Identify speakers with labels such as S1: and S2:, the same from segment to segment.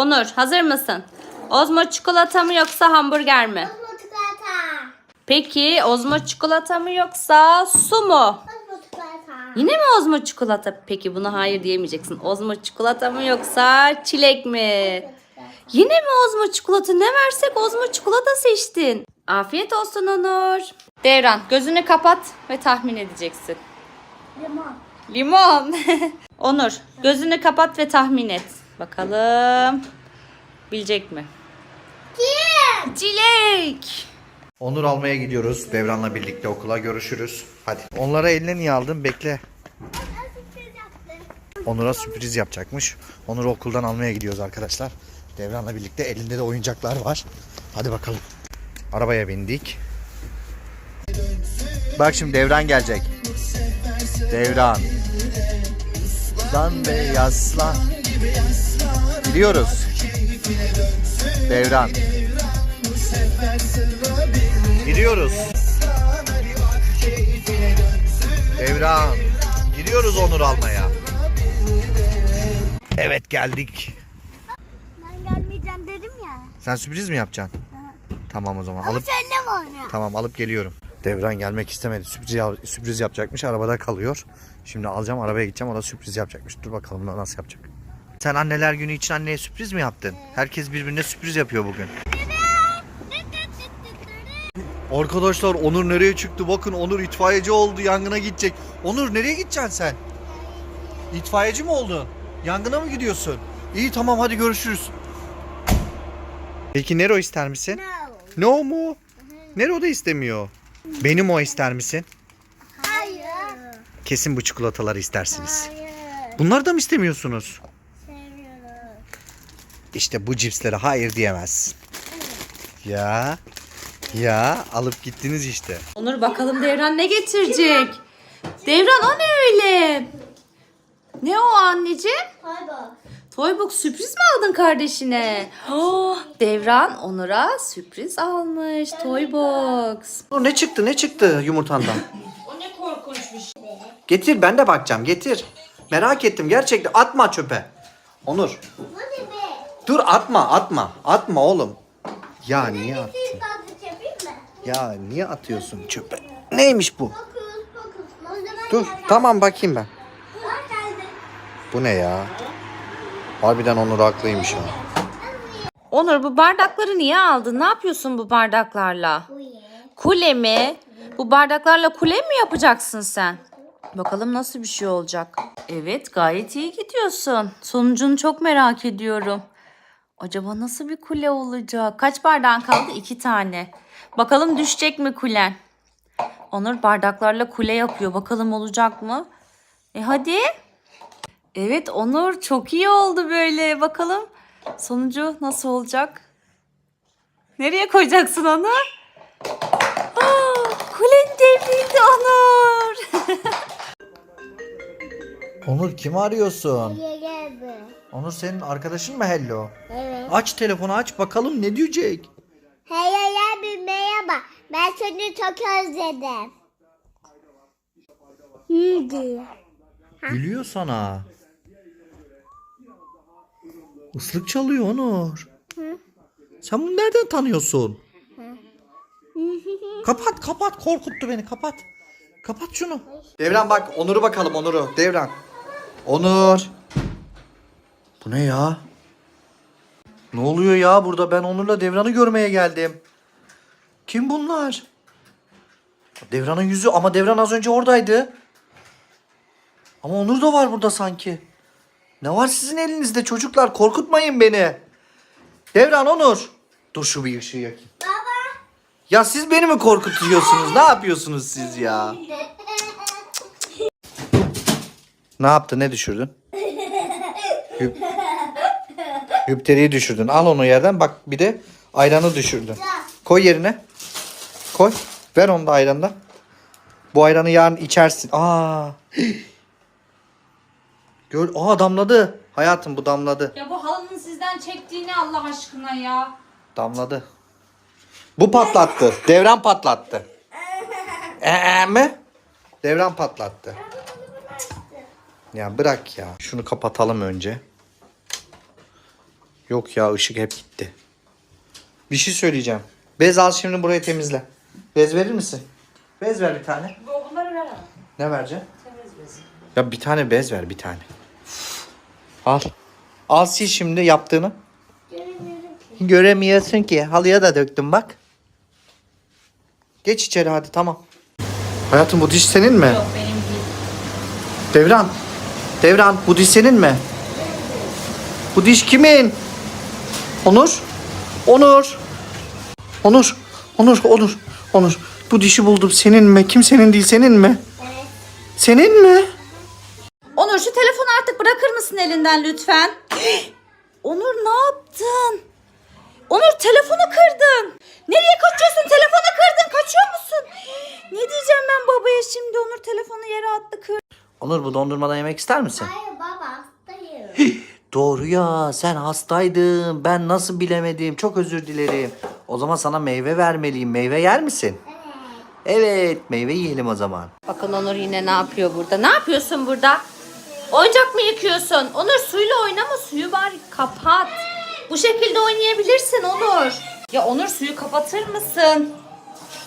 S1: Onur hazır mısın? Ozmo çikolata mı yoksa hamburger mi?
S2: Ozmo çikolata.
S1: Peki Ozmo çikolata mı yoksa su mu?
S2: Ozmo çikolata.
S1: Yine mi Ozmo çikolata? Peki buna hayır diyemeyeceksin. Ozmo çikolata mı yoksa çilek mi? Yine mi Ozmo çikolata? Ne versek Ozmo çikolata seçtin. Afiyet olsun Onur. Devran gözünü kapat ve tahmin edeceksin.
S2: Limon.
S1: Limon. Onur gözünü kapat ve tahmin et. Bakalım. Bilecek mi?
S2: Kim?
S1: Çilek.
S3: Onur almaya gidiyoruz. Devran'la birlikte okula görüşürüz. Hadi. Onlara eline niye aldın? Bekle. Onur'a sürpriz yapacakmış. Onur'u okuldan almaya gidiyoruz arkadaşlar. Devran'la birlikte elinde de oyuncaklar var. Hadi bakalım. Arabaya bindik. Bak şimdi Devran gelecek. Devran. Lan beyazlan. Gidiyoruz. Devran. Gidiyoruz. Devran. Gidiyoruz Onur almaya. Evet geldik.
S2: Ben gelmeyeceğim dedim ya.
S3: Sen sürpriz mi yapacaksın? Tamam o zaman. Alıp
S2: Sen ne mi oynuyorsun?
S3: tamam alıp geliyorum. Devran gelmek istemedi. Sürpriz sürpriz yapacakmış. Arabada kalıyor. Şimdi alacağım arabaya gideceğim. O da sürpriz yapacakmış. Dur bakalım nasıl yapacak. Sen anneler günü için anneye sürpriz mi yaptın? Herkes birbirine sürpriz yapıyor bugün. Arkadaşlar Onur nereye çıktı? Bakın Onur itfaiyeci oldu. Yangına gidecek. Onur nereye gideceksin sen? İtfaiyeci mi oldun? Yangına mı gidiyorsun? İyi tamam hadi görüşürüz. Peki Nero ister misin?
S2: No.
S3: No mu? Nero da istemiyor. Benim o ister misin?
S2: Hayır.
S3: Kesin bu çikolataları istersiniz.
S2: Hayır.
S3: Bunları da mı istemiyorsunuz? İşte bu cipslere hayır diyemezsin. Ya. Ya alıp gittiniz işte.
S1: Onur bakalım Devran ne getirecek? Devran o ne öyle? Ne o anneciğim?
S2: Hayır.
S1: Toybox sürpriz mi aldın kardeşine? Oh, Devran Onur'a sürpriz almış Toybox.
S3: Ne çıktı ne çıktı yumurtandan?
S1: O ne korkunçmuş.
S3: getir ben de bakacağım getir. Merak ettim gerçekten atma çöpe. Onur. Dur atma atma atma oğlum. Ya niye at?
S2: Bir tatlı yapayım mı?
S3: Ya niye atıyorsun çöpe? Neymiş bu?
S2: Fokus fokus. Malzeme
S3: Dur tamam bakayım ben.
S2: Bak geldi.
S3: Bu ne ya? Harbiden Onur haklıymış ha.
S1: Onur bu bardakları niye aldın? Ne yapıyorsun bu bardaklarla?
S2: Bu ye.
S1: Kule mi? Bu bardaklarla kule mi yapacaksın sen? Bakalım nasıl bir şey olacak. Evet gayet iyi gidiyorsun. Sonucunu çok merak ediyorum. Acaba nasıl bir kule olacak? Kaç bardağın kaldı? İki tane. Bakalım düşecek mi kulen? Onur bardaklarla kule yapıyor. Bakalım olacak mı? E hadi. Evet Onur çok iyi oldu böyle. Bakalım sonucu nasıl olacak? Nereye koyacaksın onu? Aa, kulen devrildi Onur.
S3: Onur kimi arıyorsun?
S2: Geldi.
S3: Onur senin arkadaşın mı Hello?
S2: Evet.
S3: Aç telefonu aç bakalım ne diyecek?
S2: Hey hey hey bir merhaba. Ben seni çok özledim. Ne diyor?
S3: Gülüyor sana. Islık çalıyor Onur. Sen bunu nereden tanıyorsun? kapat kapat korkuttu beni kapat. Kapat şunu. Devran bak Onur'u bakalım Onur'u. Devran. Onur. Bu ne ya? Ne oluyor ya burada? Ben Onur'la Devran'ı görmeye geldim. Kim bunlar? Devran'ın yüzü ama Devran az önce oradaydı. Ama Onur da var burada sanki. Ne var sizin elinizde çocuklar? Korkutmayın beni. Devran Onur. Dur şu bir ışığı yakayım.
S2: Baba.
S3: Ya siz beni mi korkutuyorsunuz? Ne yapıyorsunuz siz ya? Ne yaptı? Ne düşürdün? Hüp... Hüpteriyi düşürdün. Al onu yerden. Bak bir de ayranı düşürdün. Koy yerine. Koy. Ver onu da ayrandan. Bu ayranı yarın içersin. Aa. Gör. Aa damladı. Hayatım bu damladı.
S1: Ya bu halının sizden çektiğini Allah aşkına ya.
S3: Damladı. Bu patlattı. Devran patlattı. Ee mi? Devran patlattı. Ya bırak ya. Şunu kapatalım önce. Yok ya ışık hep gitti. Bir şey söyleyeceğim. Bez al şimdi burayı temizle. Bez verir misin? Bez ver bir tane.
S1: Bunları ver
S3: Ne vereceğim? Ya bir tane bez ver bir tane. Al. Al sil şimdi yaptığını. Göremiyorsun ki. Halıya da döktüm bak. Geç içeri hadi tamam. Hayatım bu diş senin mi?
S1: Yok benim değil.
S3: Devran. Devran bu diş senin mi? Bu diş kimin? Onur. Onur. Onur. Onur. Onur. Onur. Bu dişi buldum. Senin mi? Kimsenin değil senin mi? Senin mi?
S1: Onur şu telefonu artık bırakır mısın elinden lütfen? Onur ne yaptın? Onur telefonu kırdın. Nereye kaçıyorsun? Telefonu kırdın. Kaçıyor musun? Ne diyeceğim ben babaya şimdi? Onur telefonu yere attı kır.
S3: Onur bu dondurmadan yemek ister misin?
S2: Hayır baba hastayım.
S3: Doğru ya sen hastaydın. Ben nasıl bilemedim. Çok özür dilerim. O zaman sana meyve vermeliyim. Meyve yer misin? Evet meyve yiyelim o zaman.
S1: Bakın Onur yine ne yapıyor burada? Ne yapıyorsun burada? Oyuncak mı yıkıyorsun? Onur suyla oynama. Suyu bari kapat. Bu şekilde oynayabilirsin Onur. Ya Onur suyu kapatır mısın?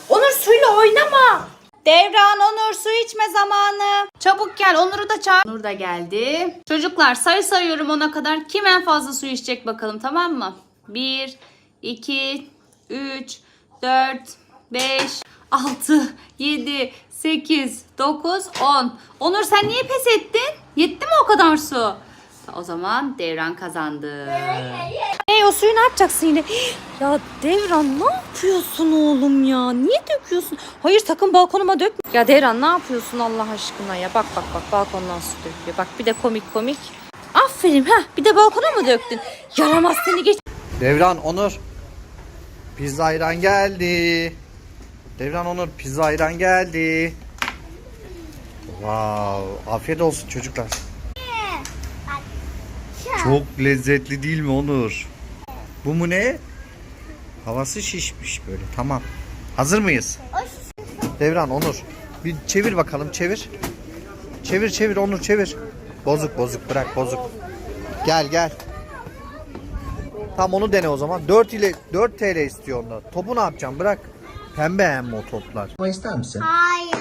S1: Onur suyla oynama. Devran Onur su içme zamanı. Çabuk gel Onur'u da çağır. Onur da geldi. Çocuklar sayı sayıyorum ona kadar. Kim en fazla su içecek bakalım tamam mı? 1, 2, 3, 4, 5, 6, 7, 8, 9, 10. Onur sen niye pes ettin? Yetti mi o kadar su? O zaman Devran kazandı. O suyu ne yapacaksın yine? Ya Devran ne yapıyorsun oğlum ya? Niye döküyorsun? Hayır sakın balkonuma dökme. Ya Devran ne yapıyorsun Allah aşkına ya? Bak bak bak balkondan su döküyor. Bak bir de komik komik. Aferin ha bir de balkona mı döktün? Yaramaz seni geç.
S3: Devran Onur. Pizza ayran geldi. Devran Onur pizza ayran geldi. Wow, afiyet olsun çocuklar. Çok lezzetli değil mi Onur? Bu mu ne? Havası şişmiş böyle. Tamam. Hazır mıyız? Devran Onur. Bir çevir bakalım çevir. Çevir çevir Onur çevir. Bozuk bozuk bırak bozuk. Gel gel. Tam onu dene o zaman. 4 ile 4 TL istiyor onda. Topu ne yapacağım? Bırak. Pembe hem o toplar. Ama ister misin?
S2: Hayır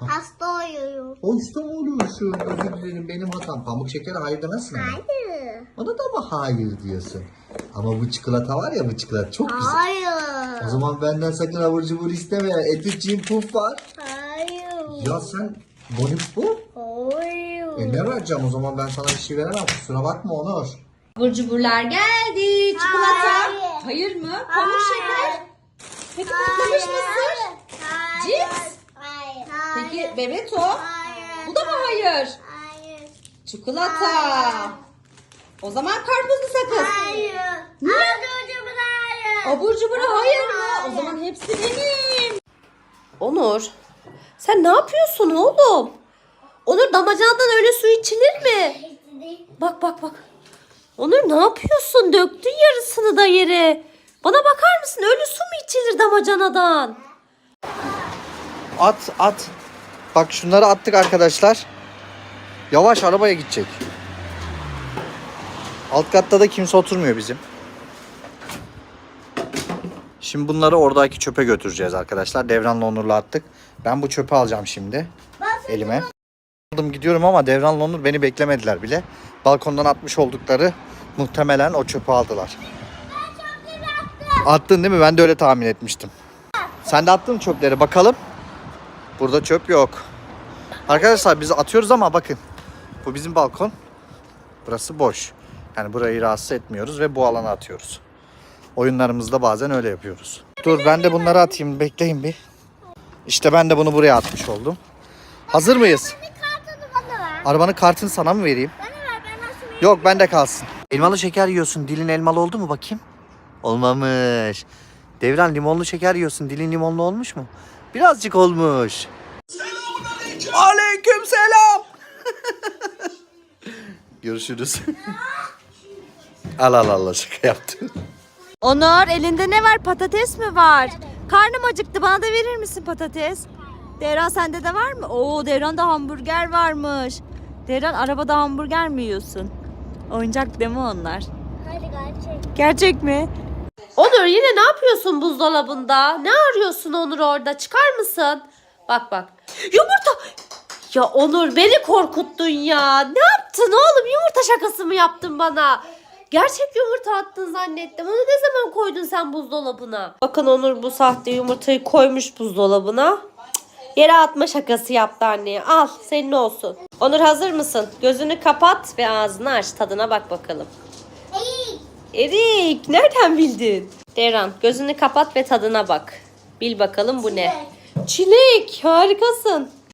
S2: hasta oluyorum.
S3: O işte mı oluyorsun? Özür dilerim benim hatam. Pamuk şeker hayır demezsin.
S2: Hayır.
S3: Ona da mı hayır diyorsun? Ama bu çikolata var ya bu çikolata çok güzel.
S2: Hayır.
S3: O zaman benden sakın abur cubur isteme. Etütçüğüm puf var.
S2: Hayır.
S3: Ya sen bonus bu?
S2: Hayır.
S3: E ne vereceğim o zaman ben sana bir şey veremem. Kusura bakma Onur.
S1: Burcuburlar geldi. Çikolata.
S2: Hayır.
S1: Hayır mı? Pamuk şeker. Peki patlamış mısır? Cips.
S2: Hayır.
S1: Peki bebeto.
S2: Hayır.
S1: Bu da mı hayır?
S2: Hayır.
S1: Çikolata. O zaman karpuzlu sakız.
S2: Hayır. Hayır. Hayır.
S1: Abur cubur hayır mı? O zaman hepsi benim. Onur, sen ne yapıyorsun oğlum? Onur damacanadan öyle su içilir mi? Bak bak bak. Onur ne yapıyorsun? Döktün yarısını da yere. Bana bakar mısın? Öyle su mu içilir damacanadan?
S3: At at. Bak şunları attık arkadaşlar. Yavaş arabaya gidecek. Alt katta da kimse oturmuyor bizim. Şimdi bunları oradaki çöpe götüreceğiz arkadaşlar. Devran'la Onur'la attık. Ben bu çöpü alacağım şimdi elime. Aldım gidiyorum ama Devran'la Onur beni beklemediler bile. Balkondan atmış oldukları muhtemelen o çöpü aldılar. Attın değil mi? Ben de öyle tahmin etmiştim. Sen de attın çöpleri bakalım. Burada çöp yok. Arkadaşlar biz atıyoruz ama bakın. Bu bizim balkon. Burası boş. Yani burayı rahatsız etmiyoruz ve bu alana atıyoruz. Oyunlarımızda bazen öyle yapıyoruz. Dur ben de bunları atayım. Bekleyin bir. İşte ben de bunu buraya atmış oldum. Hazır mıyız? Arabanın kartını sana mı vereyim?
S2: Bana ver ben nasıl vereyim?
S3: Yok bende kalsın. Elmalı şeker yiyorsun. Dilin elmalı oldu mu bakayım? Olmamış. Devran limonlu şeker yiyorsun. Dilin limonlu olmuş mu? Birazcık olmuş. Aleyküm selam. Görüşürüz. Al al al şaka yaptım.
S1: Onur elinde ne var? Patates mi var? Karnım acıktı. Bana da verir misin patates? Devran sende de var mı? Oo Devran'da hamburger varmış. Devran arabada hamburger mi yiyorsun? Oyuncak değil mi onlar?
S2: Hadi gerçek.
S4: Gerçek mi? Onur yine ne yapıyorsun buzdolabında? Ne arıyorsun Onur orada? Çıkar mısın? Bak bak. Yumurta. Ya Onur beni korkuttun ya. Ne yaptın oğlum? Yumurta şakası mı yaptın bana? Gerçek yumurta attın zannettim. Onu ne zaman koydun sen buzdolabına? Bakın Onur bu sahte yumurtayı koymuş buzdolabına. Yere atma şakası yaptı anneye. Al senin olsun. Onur hazır mısın? Gözünü kapat ve ağzını aç. Tadına bak bakalım.
S2: İyi.
S4: Erik nereden bildin? Devran gözünü kapat ve tadına bak. Bil bakalım bu ne? Çilek harikasın.